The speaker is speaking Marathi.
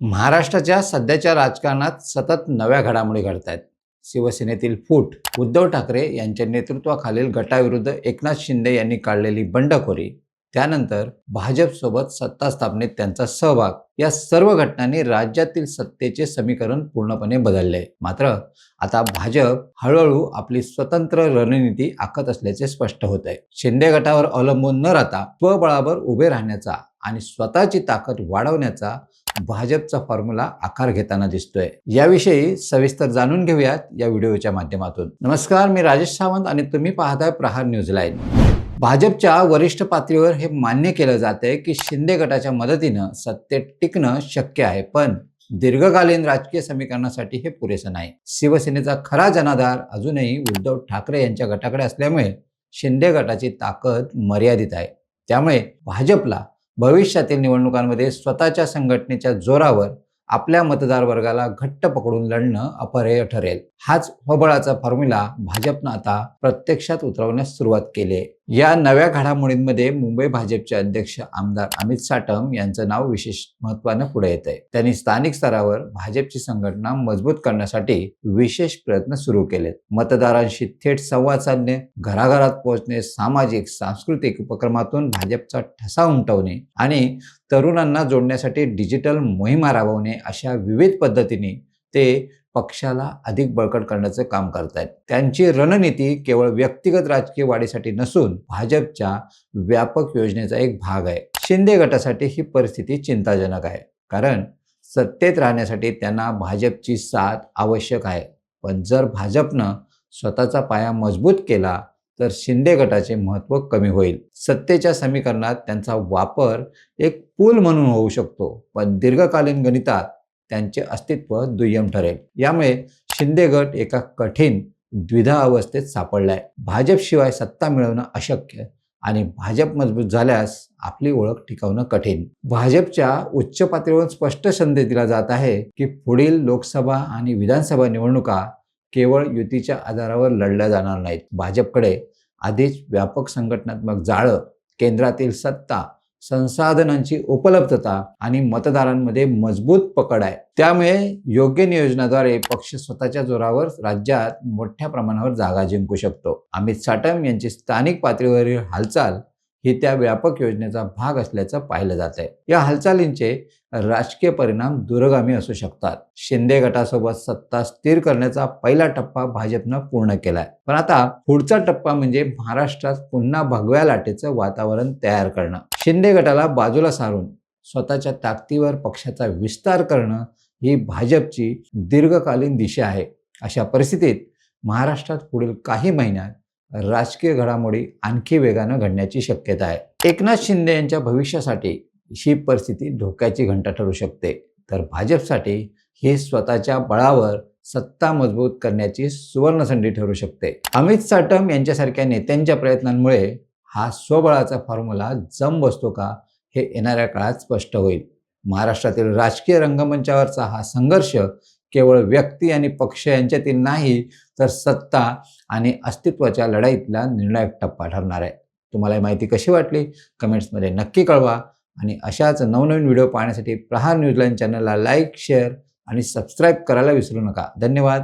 महाराष्ट्राच्या सध्याच्या राजकारणात सतत नव्या घडामोडी घडत आहेत शिवसेनेतील फूट उद्धव ठाकरे यांच्या नेतृत्वाखालील गटाविरुद्ध एकनाथ शिंदे यांनी काढलेली बंडखोरी त्यानंतर भाजपसोबत सत्ता स्थापनेत त्यांचा सहभाग. या सर्व घटनांनी राज्यातील सत्तेचे समीकरण पूर्णपणे बदलले. मात्र आता भाजप हळूहळू आपली स्वतंत्र रणनीती आखत असल्याचे स्पष्ट होत आहे शिंदे गटावर अवलंबून न राहता स्वबळावर उभे राहण्याचा आणि स्वतःची ताकद वाढवण्याचा भाजपचा फॉर्म्युला आकार घेताना दिसतोय. याविषयी सविस्तर जाणून घेऊयात या व्हिडिओच्या माध्यमातून. नमस्कार मी राजेश सावंत आणि तुम्ही पाहताय प्रहार न्यूज लाईन. भाजपच्या वरिष्ठ पातळीवर हे मान्य केलं जात आहे की शिंदे गटाच्या मदतीनं सत्तेत टिकणं शक्य आहे पण दीर्घकालीन राजकीय समीकरणासाठी हे पुरेसं नाही. शिवसेनेचा खरा जनाधार अजूनही उद्धव ठाकरे यांच्या गटाकडे असल्यामुळे शिंदे गटाची ताकद मर्यादित आहे. त्यामुळे भाजपला भविष्यातील निवडणुकांमध्ये स्वतःच्या संघटनेच्या जोरावर आपल्या मतदार वर्गाला घट्ट पकडून लढणं अपरेय ठरेल. हाच फबळाचा फॉर्म्युला भाजपनं आता प्रत्यक्षात उतरवण्यास सुरुवात केली आहे. या नव्या घडामोडींमध्ये मुंबई भाजपचे अध्यक्ष आमदार अमित साटम यांचं नाव विशेष महत्वानं पुढे येत आहे त्यांनी स्थानिक स्तरावर भाजपची संघटना मजबूत करण्यासाठी विशेष प्रयत्न सुरू केलेत. मतदारांशी थेट संवाद साधणे घराघरात पोहोचणे सामाजिक सांस्कृतिक उपक्रमातून भाजपचा ठसा उमटवणे आणि तरुणांना जोडण्यासाठी डिजिटल मोहिमा राबवणे अशा विविध पद्धतीने ते पक्षाला अधिक बळकट करण्याचं काम करतायत. त्यांची रणनीती केवळ व्यक्तिगत राजकीय वाढीसाठी नसून भाजपच्या व्यापक योजनेचा एक भाग आहे. शिंदे गटासाठी ही परिस्थिती चिंताजनक आहे. कारण सत्तेत राहण्यासाठी त्यांना भाजपची साथ आवश्यक आहे. पण जर भाजपनं स्वतःचा पाया मजबूत केला तर शिंदे गटाचे महत्त्व कमी होईल. सत्तेच्या समीकरणात त्यांचा वापर एक पूल म्हणून होऊ शकतो. पण दीर्घकालीन गणितात त्यांचे अस्तित्व दुय्यम ठरेल. यामुळे शिंदे गट एका कठीण द्विधा अवस्थेत सापडलाय. भाजपशिवाय सत्ता मिळवणं अशक्य आणि भाजप मजबूत झाल्यास आपली ओळख टिकवणं कठीण. भाजपच्या उच्च पातळीवर स्पष्ट संदेश दिला जात आहे की पुढील लोकसभा आणि विधानसभा निवडणुका केवळ युतीच्या आधारावर लढल्या जाणार नाहीत. भाजपकडे आधीच व्यापक संघटनात्मक जाळं केंद्रातील सत्ता संसाधनांची उपलब्धता आणि मतदारांमध्ये मजबूत पकड आहे. त्यामुळे योग्य नियोजनाद्वारे पक्ष स्वतःच्या जोरावर राज्यात मोठ्या प्रमाणावर जागा जिंकू शकतो. अमित साटम यांची स्थानिक पातळीवरील हालचाल ही त्या व्यापक योजनेचा भाग असल्याचं पाहिलं जात आहे. या हालचालींचे राजकीय परिणाम दूरगामी असू शकतात. शिंदे गटासोबत सत्ता स्थिर करण्याचा पहिला टप्पा भाजपनं पूर्ण केलाय. पण आता पुढचा टप्पा म्हणजे महाराष्ट्रात पुन्हा भगव्या लाटेचं वातावरण तयार करणं. शिंदे गटाला बाजूला सारून स्वतःच्या ताकदीवर पक्षाचा विस्तार करणं ही भाजपची दीर्घकालीन दिशा आहे. अशा परिस्थितीत महाराष्ट्रात पुढील काही महिन्यात राजकीय घडामोडी आणखी वेगानं घडण्याची शक्यता आहे. एकनाथ शिंदे यांच्या भविष्यासाठी ही परिस्थिती धोक्याची घंटा ठरू शकते. तर भाजपसाठी ही स्वतःच्या बळावर सत्ता मजबूत करण्याची सुवर्णसंधी ठरू शकते. अमित साटम यांच्यासारख्या नेत्यांच्या प्रयत्नांमुळे हा स्वबळाचा फॉर्म्युला जम बसतो का हे येणाऱ्या काळात स्पष्ट होईल. महाराष्ट्रातील राजकीय रंगमंचावरचा हा संघर्ष केवळ व्यक्ती आणि पक्ष यांच्यातील नाही तर सत्ता आणि अस्तित्वाच्या लढाईतला निर्णायक टप्पा ठरणार आहे. तुम्हाला ही माहिती कशी वाटली? कमेंट्समध्ये नक्की कळवा आणि अशाच नवनवीन व्हिडिओ पाहण्यासाठी प्रहार न्यूजलाईन चॅनलला लाईक शेअर आणि सबस्क्राईब करायला विसरू नका. धन्यवाद.